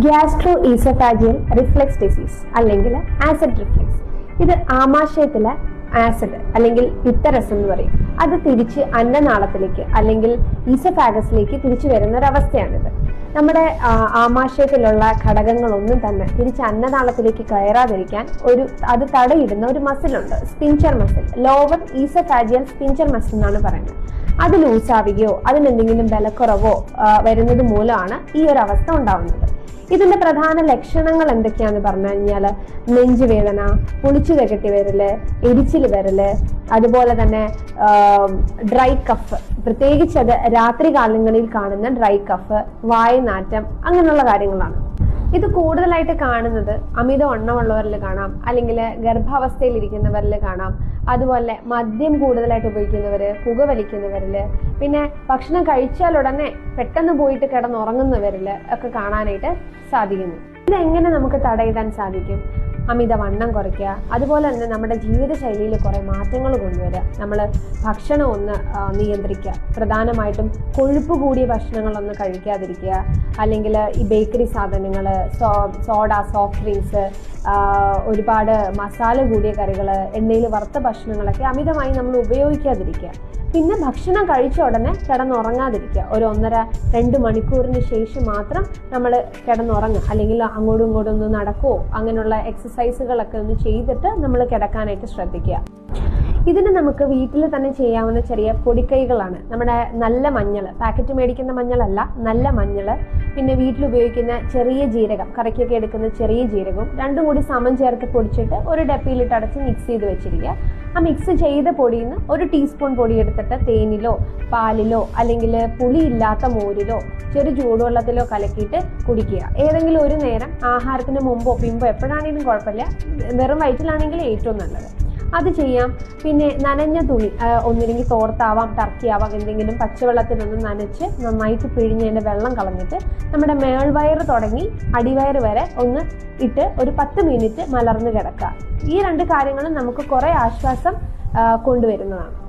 Gastro oesophageal reflux disease അല്ലെങ്കിൽ acid reflux ഇത് ആമാശയത്തിലെ ആസിഡ് അല്ലെങ്കിൽ പിത്തരസം എന്ന് പറയും. അത് തിരിച്ച് അന്നനാളത്തിലേക്ക് അല്ലെങ്കിൽ ഈസോഫാഗസിലേക്ക് തിരിച്ചു വരുന്ന ഒരവസ്ഥയാണിത് നമ്മുടെ ആമാശയത്തിലുള്ള ഘടകങ്ങളൊന്നും തന്നെ തിരിച്ച് അന്നനാളത്തിലേക്ക് കയറാതിരിക്കാൻ ഒരു അത് തടയിടുന്ന ഒരു മസിലുണ്ട് sphincter muscle lower oesophageal sphincter muscle എന്നാണ് പറയുന്നത്. അത് ലൂസാവുകയോ അതിനെന്തെങ്കിലും ബലക്കുറവോ വരുന്നത് മൂലമാണ് ഈ ഒരു അവസ്ഥ ഉണ്ടാവുന്നത്. ഇതിന്റെ പ്രധാന ലക്ഷണങ്ങൾ എന്തൊക്കെയാന്ന് പറഞ്ഞു കഴിഞ്ഞാൽ നെഞ്ചുവേദന പുളിച്ചു കെട്ടി വരൽ എരിച്ചിൽ വരൽ അതുപോലെ തന്നെ ഡ്രൈ കഫ്. പ്രത്യേകിച്ച് അത് രാത്രി കാലങ്ങളിൽ കാണുന്ന ഡ്രൈ കഫ് വായനാറ്റം അങ്ങനെയുള്ള കാര്യങ്ങളാണ്. ഇത് കൂടുതലായിട്ട് കാണുന്നത് അമിത വണ്ണമുള്ളവരിൽ കാണാം അല്ലെങ്കിൽ ഗർഭാവസ്ഥയിൽ ഇരിക്കുന്നവരിൽ കാണാം. അതുപോലെ മദ്യം കൂടുതലായിട്ട് ഉപയോഗിക്കുന്നവര് പുകവലിക്കുന്നവരിൽ പിന്നെ ഭക്ഷണം കഴിച്ചാൽ ഉടനെ പെട്ടെന്ന് പോയിട്ട് കിടന്നുറങ്ങുന്നവരിൽ ഒക്കെ കാണാനായിട്ട് സാധിക്കുന്നു. ഇതെങ്ങനെ നമുക്ക് തടയിടാൻ സാധിക്കും? അമിത വണ്ണം കുറയ്ക്കുക. അതുപോലെ തന്നെ നമ്മുടെ ജീവിതശൈലിയിൽ കുറേ മാറ്റങ്ങൾ കൊണ്ടുവരിക. നമ്മൾ ഭക്ഷണം ഒന്ന് നിയന്ത്രിക്കുക. പ്രധാനമായിട്ടും കൊഴുപ്പ് കൂടിയ ഭക്ഷണങ്ങളൊന്ന് കഴിക്കാതിരിക്കുക. അല്ലെങ്കിൽ ഈ ബേക്കറി സാധനങ്ങൾ സോഡ സോഫ്റ്റ് ഡ്രിങ്ക്സ് ഒരുപാട് മസാല കൂടിയ കറികൾ എണ്ണയിൽ വറുത്ത ഭക്ഷണങ്ങളൊക്കെ അമിതമായി നമ്മൾ ഉപയോഗിക്കാതിരിക്കുക. പിന്നെ ഭക്ഷണം കഴിച്ച ഉടനെ കിടന്നുറങ്ങാതിരിക്കുക. ഒരു ഒന്നര രണ്ട് മണിക്കൂറിന് ശേഷം മാത്രം നമ്മൾ കിടന്നുറങ്ങുക. അല്ലെങ്കിൽ അങ്ങോട്ടും ഇങ്ങോട്ടും ഒന്ന് നടക്കുവോ? അങ്ങനെയുള്ള എക്സസൈസുകളൊക്കെ ഒന്ന് ചെയ്തിട്ട് നമ്മൾ കിടക്കാനായിട്ട് ശ്രദ്ധിക്കുക. ഇതിന് നമുക്ക് വീട്ടിൽ തന്നെ ചെയ്യാവുന്ന ചെറിയ പൊടിക്കൈകളാണ്. നമ്മുടെ നല്ല മഞ്ഞൾ പാക്കറ്റ് മേടിക്കുന്ന മഞ്ഞളല്ല നല്ല മഞ്ഞൾ. പിന്നെ വീട്ടിൽ ഉപയോഗിക്കുന്ന ചെറിയ ജീരകം കറിക്കൊക്കെ എടുക്കുന്ന ചെറിയ ജീരകവും രണ്ടും കൂടി സമം ചേർത്ത് പൊടിച്ചിട്ട് ഒരു ഡപ്പിയിലിട്ട് അടച്ച് മിക്സ് ചെയ്ത് വെച്ചിരിക്കുക. ആ മിക്സ് ചെയ്ത പൊടിയിൽ നിന്ന് ഒരു ടീസ്പൂൺ പൊടി എടുത്തിട്ട് തേനിലോ പാലിലോ അല്ലെങ്കിൽ പുളിയില്ലാത്ത മോരിലോ ചെറു ചൂടുവെള്ളത്തിലോ കലക്കിയിട്ട് കുടിക്കുക. ഏതെങ്കിലും ഒരു നേരം ആഹാരത്തിന് മുമ്പോ പിമ്പോ എപ്പോഴാണെങ്കിലും കുഴപ്പമില്ല. വെറും വയറ്റിലാണെങ്കിൽ ഏറ്റവും നല്ലത്. അത് ചെയ്യാം. പിന്നെ നനഞ്ഞ തുണി ഒന്നില്ലെങ്കിൽ തോർത്താവാം ടർക്കിയാവാം എന്തെങ്കിലും പച്ചവെള്ളത്തിലൊന്ന് നനച്ച് നന്നായിട്ട് പിഴിഞ്ഞതിന്റെ വെള്ളം കളഞ്ഞിട്ട് നമ്മുടെ മേൾവയറ് തുടങ്ങി അടിവയറ് വരെ ഒന്ന് ഇട്ട് ഒരു പത്ത് മിനിറ്റ് മലർന്നു കിടക്കുക. ഈ രണ്ട് കാര്യങ്ങളും നമുക്ക് കുറേ ആശ്വാസം കൊണ്ടുവരുന്നതാണ്.